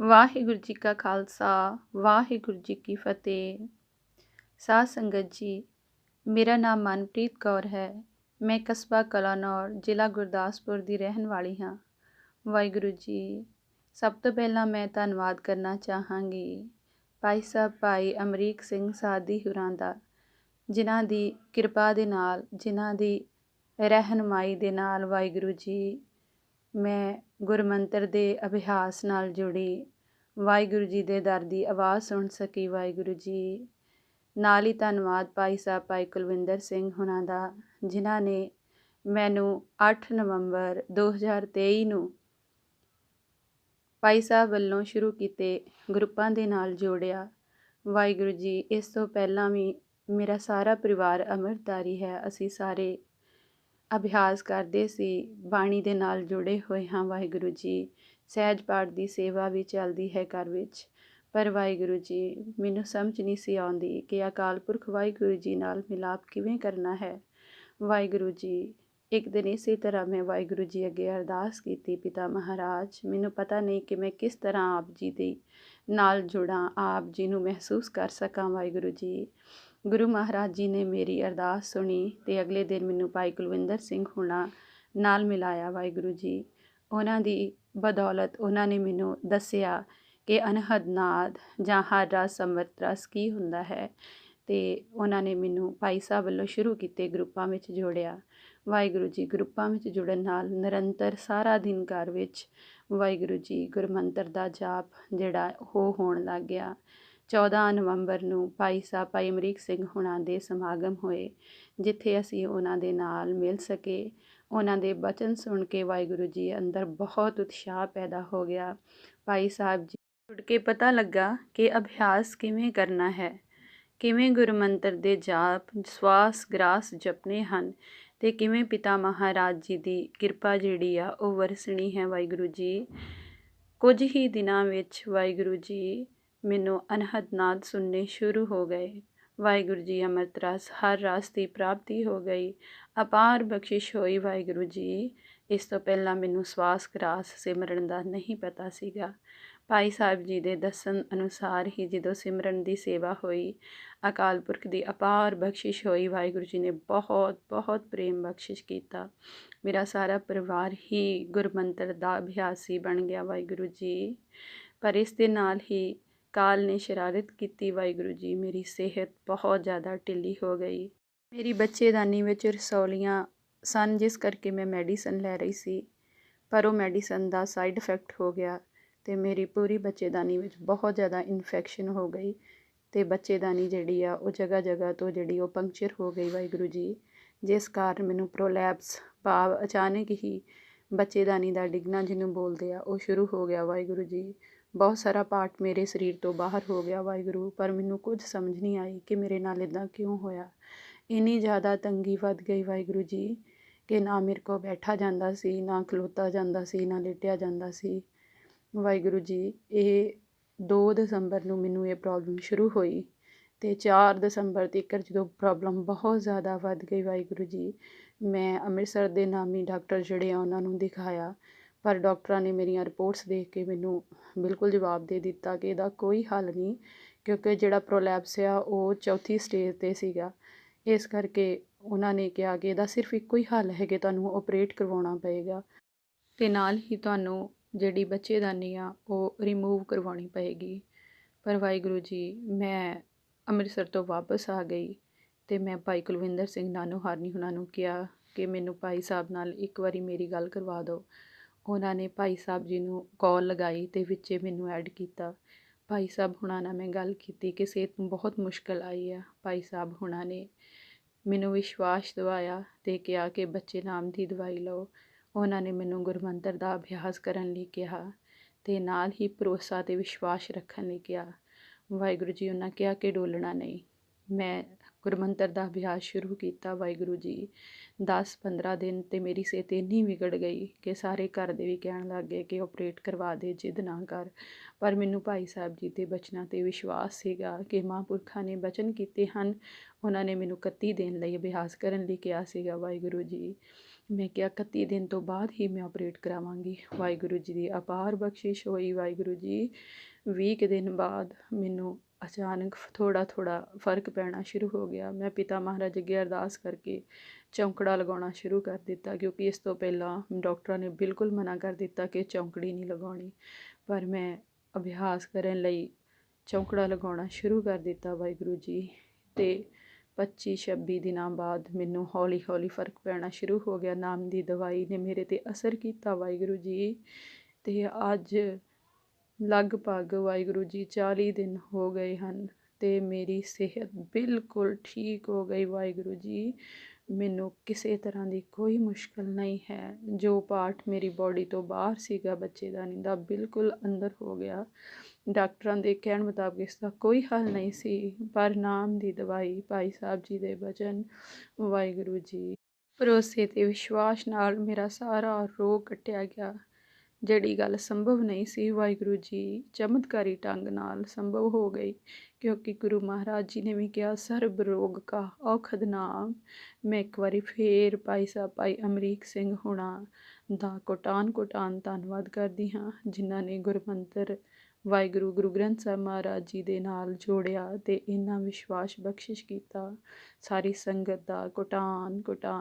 ਵਾਹਿਗੁਰੂ ਜੀ ਕਾ ਖਾਲਸਾ, ਵਾਹਿਗੁਰੂ ਜੀ ਕੀ ਫਤਿਹ। ਸਾਧ ਸੰਗਤ ਜੀ, ਮੇਰਾ ਨਾਮ ਮਨਪ੍ਰੀਤ ਕੌਰ ਹੈ। ਮੈਂ ਕਸਬਾ ਕਲਾਨੌਰ, ਜ਼ਿਲ੍ਹਾ ਗੁਰਦਾਸਪੁਰ ਦੀ ਰਹਿਣ ਵਾਲੀ ਹਾਂ। ਵਾਹਿਗੁਰੂ ਜੀ, ਸਭ ਤੋਂ ਪਹਿਲਾਂ ਮੈਂ ਧੰਨਵਾਦ ਕਰਨਾ ਚਾਹਾਂਗੀ ਭਾਈ ਸਾਹਿਬ ਭਾਈ ਅਮਰੀਕ ਸਿੰਘ ਸਾਦੀ ਹੁਰਾਂ ਦਾ, ਜਿਨ੍ਹਾਂ ਦੀ ਕਿਰਪਾ ਦੇ ਨਾਲ, ਜਿਨ੍ਹਾਂ ਦੀ ਰਹਿਨਮਾਈ ਦੇ ਨਾਲ ਵਾਹਿਗੁਰੂ ਜੀ, ਮੈਂ ਗੁਰਮੰਤਰ ਦੇ ਅਭਿਆਸ ਨਾਲ ਜੁੜੀ। ਵਾਹਿਗੁਰੂ ਜੀ ਦੇ ਦਰ ਦੀ ਆਵਾਜ਼ ਸੁਣ ਸਕੀ ਵਾਹਿਗੁਰੂ ਜੀ। ਨਾਲ ਹੀ ਧੰਨਵਾਦ ਭਾਈ ਸਾਹਿਬ, ਭਾਈ ਕੁਲਵਿੰਦਰ ਸਿੰਘ ਹੁਣਾਂ ਦਾ, ਜਿਨ੍ਹਾਂ ਨੇ ਮੈਨੂੰ 8 ਨਵੰਬਰ 2023 ਨੂੰ ਭਾਈ ਸਾਹਿਬ ਵੱਲੋਂ ਸ਼ੁਰੂ ਕੀਤੇ ਗਰੁੱਪਾਂ ਦੇ ਨਾਲ ਜੋੜਿਆ। ਵਾਹਿਗੁਰੂ ਜੀ, ਇਸ ਤੋਂ ਪਹਿਲਾਂ ਵੀ ਮੇਰਾ ਸਾਰਾ ਪਰਿਵਾਰ ਅੰਮ੍ਰਿਤਧਾਰੀ ਹੈ। ਅਸੀਂ ਸਾਰੇ ਅਭਿਆਸ ਕਰਦੇ ਸੀ, ਬਾਣੀ ਦੇ ਨਾਲ ਜੁੜੇ ਹੋਏ ਹਾਂ ਵਾਹਿਗੁਰੂ ਜੀ। ਸਹਿਜ ਪਾਠ ਦੀ ਸੇਵਾ ਵੀ ਚੱਲਦੀ ਹੈ ਘਰ ਵਿੱਚ। ਪਰ ਵਾਹਿਗੁਰੂ ਜੀ, ਮੈਨੂੰ ਸਮਝ ਨਹੀਂ ਸੀ ਆਉਂਦੀ ਕਿ ਅਕਾਲ ਪੁਰਖ ਵਾਹਿਗੁਰੂ ਜੀ ਨਾਲ ਮਿਲਾਪ ਕਿਵੇਂ ਕਰਨਾ ਹੈ। ਵਾਹਿਗੁਰੂ ਜੀ, ਇੱਕ ਦਿਨ ਇਸੇ ਤਰ੍ਹਾਂ ਮੈਂ ਵਾਹਿਗੁਰੂ ਜੀ ਅੱਗੇ ਅਰਦਾਸ ਕੀਤੀ, ਪਿਤਾ ਮਹਾਰਾਜ, ਮੈਨੂੰ ਪਤਾ ਨਹੀਂ ਕਿ ਮੈਂ ਕਿਸ ਤਰ੍ਹਾਂ ਆਪ ਜੀ ਦੇ ਨਾਲ ਜੁੜਾਂ, ਆਪ ਜੀ ਨੂੰ ਮਹਿਸੂਸ ਕਰ ਸਕਾਂ ਵਾਹਿਗੁਰੂ ਜੀ। ਗੁਰੂ ਮਹਾਰਾਜ ਜੀ ਨੇ ਮੇਰੀ ਅਰਦਾਸ ਸੁਣੀ ਤੇ ਅਗਲੇ ਦਿਨ ਮੈਨੂੰ ਭਾਈ ਕੁਲਵਿੰਦਰ ਸਿੰਘ ਹੁਣਾ ਨਾਲ ਮਿਲਾਇਆ ਵਾਹਿਗੁਰੂ ਜੀ। ਉਹਨਾਂ ਦੀ ਬਦੌਲਤ ਉਹਨਾਂ ਨੇ ਮੈਨੂੰ ਦੱਸਿਆ ਕਿ ਅਨਹਦ ਨਾਦ ਜਾਂ ਹਰ ਰਸ ਅੰਮ੍ਰਿਤ ਰਸ ਕੀ ਹੁੰਦਾ ਹੈ? ਤੇ ਉਹਨਾਂ ਨੇ ਮੈਨੂੰ ਭਾਈ ਸਾਹਿਬ ਵੱਲੋਂ ਸ਼ੁਰੂ ਕੀਤੇ ਗਰੁੱਪਾਂ ਵਿੱਚ ਜੋੜਿਆ। ਵਾਹਿਗੁਰੂ ਜੀ, ਗਰੁੱਪਾਂ ਵਿੱਚ ਜੁੜਨ ਨਾਲ ਨਿਰੰਤਰ ਸਾਰਾ ਦਿਨ ਘਰ ਵਿੱਚ ਵਾਹਿਗੁਰੂ ਜੀ ਗੁਰਮੰਤਰ ਦਾ ਜਾਪ ਜਿਹੜਾ ਉਹ ਹੋਣ ਲੱਗ ਗਿਆ। 14 ਨਵੰਬਰ ਨੂੰ ਭਾਈ ਸਾਹਿਬ ਭਾਈ ਅਮਰੀਕ ਸਿੰਘ ਹੁਣਾਂ ਦੇ ਸਮਾਗਮ ਹੋਏ, ਜਿੱਥੇ ਅਸੀਂ ਉਹਨਾਂ ਦੇ ਨਾਲ ਮਿਲ ਸਕੇ। ਉਹਨਾਂ ਦੇ ਬਚਨ ਸੁਣ ਕੇ ਵਾਹਿਗੁਰੂ ਜੀ ਅੰਦਰ ਬਹੁਤ ਉਤਸ਼ਾਹ ਪੈਦਾ ਹੋ ਗਿਆ। ਭਾਈ ਸਾਹਿਬ ਜੀ ਜੁੜ ਕੇ ਪਤਾ ਲੱਗਾ ਕਿ ਅਭਿਆਸ ਕਿਵੇਂ ਕਰਨਾ ਹੈ, ਕਿਵੇਂ ਗੁਰਮੰਤਰ ਦੇ ਜਾਪ, ਸਵਾਸ ਗ੍ਰਾਸ ਜਪਨੇ ਹਨ ਤੇ ਕਿਵੇਂ ਪਿਤਾ ਮਹਾਰਾਜ ਜੀ ਦੀ ਕਿਰਪਾ ਜਿਹੜੀ ਆ ਉਹ ਵਰਸਣੀ ਹੈ ਵਾਹਿਗੁਰੂ ਜੀ। ਕੁਝ ਹੀ ਦਿਨਾਂ ਵਿੱਚ ਵਾਹਿਗੁਰੂ ਜੀ ਮੈਨੂੰ ਅਨਹਦ ਨਾਦ ਸੁਣਨੇ ਸ਼ੁਰੂ ਹੋ ਗਏ। ਵਾਹਿਗੁਰੂ ਜੀ ਅੰਮ੍ਰਿਤ ਰਸ, ਹਰ ਰਸ ਦੀ ਪ੍ਰਾਪਤੀ ਹੋ ਗਈ। ਅਪਾਰ ਬਖਸ਼ਿਸ਼ ਹੋਈ ਵਾਹਿਗੁਰੂ ਜੀ। ਇਸ ਤੋਂ ਪਹਿਲਾਂ ਮੈਨੂੰ ਸਵਾਸ ਗ੍ਰਾਸ ਸਿਮਰਨ ਦਾ ਨਹੀਂ ਪਤਾ ਸੀਗਾ। ਭਾਈ ਸਾਹਿਬ ਜੀ ਦੇ ਦੱਸਣ ਅਨੁਸਾਰ ਹੀ ਜਦੋਂ ਸਿਮਰਨ ਦੀ ਸੇਵਾ ਹੋਈ, ਅਕਾਲ ਪੁਰਖ ਦੀ ਅਪਾਰ ਬਖਸ਼ਿਸ਼ ਹੋਈ, ਵਾਹਿਗੁਰੂ ਜੀ ਨੇ ਬਹੁਤ ਬਹੁਤ ਪ੍ਰੇਮ ਬਖਸ਼ਿਸ਼ ਕੀਤਾ। ਮੇਰਾ ਸਾਰਾ ਪਰਿਵਾਰ ਹੀ ਗੁਰਮੰਤਰ ਦਾ ਅਭਿਆਸੀ ਬਣ ਗਿਆ ਵਾਹਿਗੁਰੂ ਜੀ। ਪਰ ਇਸ ਦੇ ਨਾਲ ਹੀ ਕਾਲ ਨੇ ਸ਼ਰਾਰਤ ਕੀਤੀ, ਵਾਹਿਗੁਰੂ ਜੀ, ਮੇਰੀ ਸਿਹਤ ਬਹੁਤ ਜ਼ਿਆਦਾ ਢਿੱਲੀ ਹੋ ਗਈ। ਮੇਰੀ ਬੱਚੇਦਾਨੀ ਵਿੱਚ ਰਸੌਲੀਆਂ ਸਨ, ਜਿਸ ਕਰਕੇ ਮੈਂ ਮੈਡੀਸਨ ਲੈ ਰਹੀ ਸੀ, ਪਰ ਉਹ ਮੈਡੀਸਨ ਦਾ ਸਾਈਡ ਇਫੈਕਟ ਹੋ ਗਿਆ ਤੇ ਮੇਰੀ ਪੂਰੀ ਬੱਚੇਦਾਨੀ ਵਿੱਚ ਬਹੁਤ ਜ਼ਿਆਦਾ ਇਨਫੈਕਸ਼ਨ ਹੋ ਗਈ ਤੇ ਬੱਚੇਦਾਨੀ ਜਿਹੜੀ ਆ, ਉਹ ਜਗ੍ਹਾ ਜਗ੍ਹਾ ਤੋਂ ਜਿਹੜੀ ਉਹ ਪੰਕਚਰ ਹੋ ਗਈ, ਵਾਹਿਗੁਰੂ ਜੀ, ਜਿਸ ਕਾਰਨ ਮੈਨੂੰ ਪ੍ਰੋਲੈਪਸ ਭਾਵ ਅਚਾਨਕ ਹੀ ਬੱਚੇਦਾਨੀ ਦਾ ਡਿੱਗਣਾ ਜਿਹਨੂੰ ਬੋਲਦੇ ਆ, ਉਹ ਸ਼ੁਰੂ ਹੋ ਗਿਆ, ਵਾਹਿਗੁਰੂ ਜੀ। ਬਹੁਤ ਸਾਰਾ ਪਾਰਟ ਮੇਰੇ ਸਰੀਰ ਤੋਂ ਬਾਹਰ ਹੋ ਗਿਆ ਵਾਹਿਗੁਰੂ, ਪਰ ਮੈਨੂੰ ਕੁਝ ਸਮਝ ਨਹੀਂ ਆਈ ਕਿ ਮੇਰੇ ਨਾਲ ਇੱਦਾਂ ਕਿਉਂ ਹੋਇਆ। ਇੰਨੀ ਜ਼ਿਆਦਾ ਤੰਗੀ ਵੱਧ ਗਈ ਵਾਹਿਗੁਰੂ ਜੀ ਕਿ ਨਾ ਮੇਰੇ ਕੋ ਬੈਠਾ ਜਾਂਦਾ ਸੀ, ਨਾ ਖਲੋਤਾ ਜਾਂਦਾ ਸੀ, ਨਾ ਲੇਟਿਆ ਜਾਂਦਾ ਸੀ। ਵਾਹਿਗੁਰੂ ਜੀ, ਇਹ 2 ਦਸੰਬਰ ਨੂੰ ਮੈਨੂੰ ਇਹ ਪ੍ਰੋਬਲਮ ਸ਼ੁਰੂ ਹੋਈ ਤੇ 4 ਦਸੰਬਰ ਤੱਕ ਜਦੋਂ ਪ੍ਰੋਬਲਮ ਬਹੁਤ ਜ਼ਿਆਦਾ ਵੱਧ ਗਈ ਵਾਹਿਗੁਰੂ ਜੀ, ਮੈਂ ਅੰਮ੍ਰਿਤਸਰ ਦੇ ਨਾਮੀ ਡਾਕਟਰ ਜਿਹੜੇ ਆ ਉਹਨਾਂ ਨੂੰ ਦਿਖਾਇਆ ਪਰ ਡਾਕਟਰਾਂ ਨੇ ਮੇਰੀਆਂ ਰਿਪੋਰਟਸ ਦੇਖ ਕੇ ਮੈਨੂੰ ਬਿਲਕੁਲ ਜਵਾਬ ਦੇ ਦਿੱਤਾ ਕਿ ਇਹਦਾ ਕੋਈ ਹੱਲ ਨਹੀਂ, ਕਿਉਂਕਿ ਜਿਹੜਾ ਪ੍ਰੋਲੈਪਸ ਆ ਉਹ ਚੌਥੀ ਸਟੇਜ ਤੇ ਸੀਗਾ। ਇਸ ਕਰਕੇ ਉਹਨਾਂ ਨੇ ਕਿਹਾ ਕਿ ਇਹਦਾ ਸਿਰਫ ਇੱਕੋ ਹੀ ਹੱਲ ਹੈ ਕਿ ਤੁਹਾਨੂੰ ਓਪਰੇਟ ਕਰਵਾਉਣਾ ਪਏਗਾ ਅਤੇ ਨਾਲ ਹੀ ਤੁਹਾਨੂੰ ਜਿਹੜੀ ਬੱਚੇਦਾਨੀ ਆ ਉਹ ਰਿਮੂਵ ਕਰਵਾਉਣੀ ਪਏਗੀ। ਪਰ ਵਾਹਿਗੁਰੂ ਜੀ, ਮੈਂ ਅੰਮ੍ਰਿਤਸਰ ਤੋਂ ਵਾਪਸ ਆ ਗਈ ਤੇ ਮੈਂ ਭਾਈ ਕੁਲਵਿੰਦਰ ਸਿੰਘ ਨਾਨੋਹਾਰਨੀ ਉਹਨਾਂ ਨੂੰ ਕਿਹਾ ਕਿ ਮੈਨੂੰ ਭਾਈ ਸਾਹਿਬ ਨਾਲ ਇੱਕ ਵਾਰੀ ਮੇਰੀ ਗੱਲ ਕਰਵਾ ਦਿਓ। ਉਹਨਾਂ ਨੇ ਭਾਈ ਸਾਹਿਬ ਜੀ ਨੂੰ ਕਾਲ ਲਗਾਈ ਅਤੇ ਵਿੱਚੇ ਮੈਨੂੰ ਐਡ ਕੀਤਾ। ਭਾਈ ਸਾਹਿਬ ਹੁਣਾਂ ਨਾਲ ਮੈਂ ਗੱਲ ਕੀਤੀ ਕਿ ਸਿਹਤ ਨੂੰ ਬਹੁਤ ਮੁਸ਼ਕਲ ਆਈ ਆ। ਭਾਈ ਸਾਹਿਬ ਹੁਣਾਂ ਨੇ ਮੈਨੂੰ ਵਿਸ਼ਵਾਸ ਦਿਵਾਇਆ ਅਤੇ ਕਿਹਾ ਕਿ ਬੱਚੇ ਨਾਮ ਦੀ ਦਵਾਈ ਲਓ। ਉਹਨਾਂ ਨੇ ਮੈਨੂੰ ਗੁਰਮੰਤਰ ਦਾ ਅਭਿਆਸ ਕਰਨ ਲਈ ਕਿਹਾ ਅਤੇ ਨਾਲ ਹੀ ਭਰੋਸਾ ਅਤੇ ਵਿਸ਼ਵਾਸ ਰੱਖਣ ਲਈ ਕਿਹਾ। ਵਾਹਿਗੁਰੂ ਜੀ, ਉਹਨਾਂ ਕਿਹਾ ਕਿ ਡੋਲਣਾ ਨਹੀਂ। ਮੈਂ ਗੁਰਮੰਤਰ ਦਾ ਅਭਿਆਸ ਸ਼ੁਰੂ ਕੀਤਾ ਵਾਹਿਗੁਰੂ ਜੀ। 10-15 ਦਿਨ ਤੇ ਮੇਰੀ ਸਿਹਤ ਇੰਨੀ ਵਿਗੜ ਗਈ ਕਿ ਸਾਰੇ ਘਰ ਦੇ ਵੀ ਕਹਿਣ ਲੱਗ ਗਏ ਕਿ ਆਪਰੇਟ ਕਰਵਾ ਦੇ, ਜਿੱਦ ਨਾ ਕਰ। ਪਰ ਮੈਨੂੰ ਭਾਈ ਸਾਹਿਬ ਜੀ ਦੇ ਬਚਨਾਂ ਤੇ ਵਿਸ਼ਵਾਸ ਸੀਗਾ ਕਿ ਮਹਾਂਪੁਰਖਾਂ ਨੇ ਬਚਨ ਕੀਤੇ ਹਨ। ਉਹਨਾਂ ਨੇ ਮੈਨੂੰ 31 ਦਿਨ ਲਈ ਅਭਿਆਸ ਕਰਨ ਲਈ ਕਿਹਾ ਸੀਗਾ, ਵਾਹਿਗੁਰੂ ਜੀ। ਮੈਂ ਕਿਹਾ 31 ਦਿਨ ਤੋਂ ਬਾਅਦ ਹੀ ਮੈਂ ਆਪਰੇਟ ਕਰਾਵਾਂਗੀ। ਵਾਹਿਗੁਰੂ ਜੀ ਦੀ ਅਪਾਰ ਬਖਸ਼ਿਸ਼ ਹੋਈ ਵਾਹਿਗੁਰੂ ਜੀ। 20 ਕੁ ਦਿਨ ਬਾਅਦ ਮੈਨੂੰ ਅਚਾਨਕ ਥੋੜ੍ਹਾ ਥੋੜ੍ਹਾ ਫ਼ਰਕ ਪੈਣਾ ਸ਼ੁਰੂ ਹੋ ਗਿਆ। ਮੈਂ ਪਿਤਾ ਮਹਾਰਾਜ ਅੱਗੇ ਅਰਦਾਸ ਕਰਕੇ ਚੌਂਕੜਾ ਲਗਾਉਣਾ ਸ਼ੁਰੂ ਕਰ ਦਿੱਤਾ, ਕਿਉਂਕਿ ਇਸ ਤੋਂ ਪਹਿਲਾਂ ਡਾਕਟਰਾਂ ਨੇ ਬਿਲਕੁਲ ਮਨਾ ਕਰ ਦਿੱਤਾ ਕਿ ਚੌਂਕੜੀ ਨਹੀਂ ਲਗਾਉਣੀ। ਪਰ ਮੈਂ ਅਭਿਆਸ ਕਰਨ ਲਈ ਚੌਂਕੜਾ ਲਗਾਉਣਾ ਸ਼ੁਰੂ ਕਰ ਦਿੱਤਾ ਵਾਹਿਗੁਰੂ ਜੀ। ਅਤੇ ਪੱਚੀ, ਛੱਬੀ ਦਿਨਾਂ ਬਾਅਦ ਮੈਨੂੰ ਹੌਲੀ ਹੌਲੀ ਫ਼ਰਕ ਪੈਣਾ ਸ਼ੁਰੂ ਹੋ ਗਿਆ। ਨਾਮ ਦੀ ਦਵਾਈ ਨੇ ਮੇਰੇ ਤੇ ਅਸਰ ਕੀਤਾ ਵਾਹਿਗੁਰੂ ਜੀ। ਅਤੇ ਅੱਜ ਲਗਭਗ ਵਾਹਿਗੁਰੂ ਜੀ 40 ਦਿਨ ਹੋ ਗਏ ਹਨ ਅਤੇ ਮੇਰੀ ਸਿਹਤ ਬਿਲਕੁਲ ਠੀਕ ਹੋ ਗਈ ਵਾਹਿਗੁਰੂ ਜੀ। ਮੈਨੂੰ ਕਿਸੇ ਤਰ੍ਹਾਂ ਦੀ ਕੋਈ ਮੁਸ਼ਕਲ ਨਹੀਂ ਹੈ। ਜੋ ਪਾਰਟ ਮੇਰੀ ਬੋਡੀ ਤੋਂ ਬਾਹਰ ਸੀਗਾ ਬੱਚੇਦਾਨੀ ਦਾ ਬਿਲਕੁਲ ਅੰਦਰ ਹੋ ਗਿਆ। ਡਾਕਟਰਾਂ ਦੇ ਕਹਿਣ ਮੁਤਾਬਕ ਇਸ ਦਾ ਕੋਈ ਹੱਲ ਨਹੀਂ ਸੀ। ਪਰ ਨਾਮ ਦੀ ਦਵਾਈ ਭਾਈ ਸਾਹਿਬ ਜੀ ਦੇ ਬਚਨ ਵਾਹਿਗੁਰੂ ਜੀ ਭਰੋਸੇ ਤੇ ਵਿਸ਼ਵਾਸ ਨਾਲ ਮੇਰਾ ਸਾਰਾ ਰੋਗ ਕੱਟਿਆ ਗਿਆ। ਜਿਹੜੀ ਗੱਲ ਸੰਭਵ ਨਹੀਂ ਸੀ, ਵਾਹਿਗੁਰੂ ਜੀ ਚਮਤਕਾਰੀ ਢੰਗ ਨਾਲ ਸੰਭਵ ਹੋ ਗਈ, ਕਿਉਂਕਿ ਗੁਰੂ ਮਹਾਰਾਜ ਜੀ ਨੇ ਵੀ ਕਿਹਾ, ਸਰਬ ਰੋਗ ਕਾ ਔਖਦ ਨਾਮ। ਮੈਂ ਇੱਕ ਵਾਰੀ ਫੇਰ ਭਾਈ ਸਾਹਿਬ, ਭਾਈ ਅਮਰੀਕ ਸਿੰਘ ਹੁਣਾ ਦਾ ਕੋਟਾਨ ਕੋਟਾਨ ਧੰਨਵਾਦ ਕਰਦੀ ਹਾਂ, ਜਿਨ੍ਹਾਂ ਨੇ ਗੁਰਮੰਤਰ ਵਾਹਿਗੁਰੂ ਗੁਰੂ ਗ੍ਰੰਥ ਸਾਹਿਬ ਮਹਾਰਾਜ ਜੀ ਦੇ ਨਾਲ ਜੋੜਿਆ ਤੇ ਇੰਨਾ ਵਿਸ਼ਵਾਸ ਬਖਸ਼ਿਸ਼ ਕੀਤਾ। ਸਾਰੀ ਸੰਗਤ ਦਾ ਕੋਟਾਨ ਕੋਟਾਨ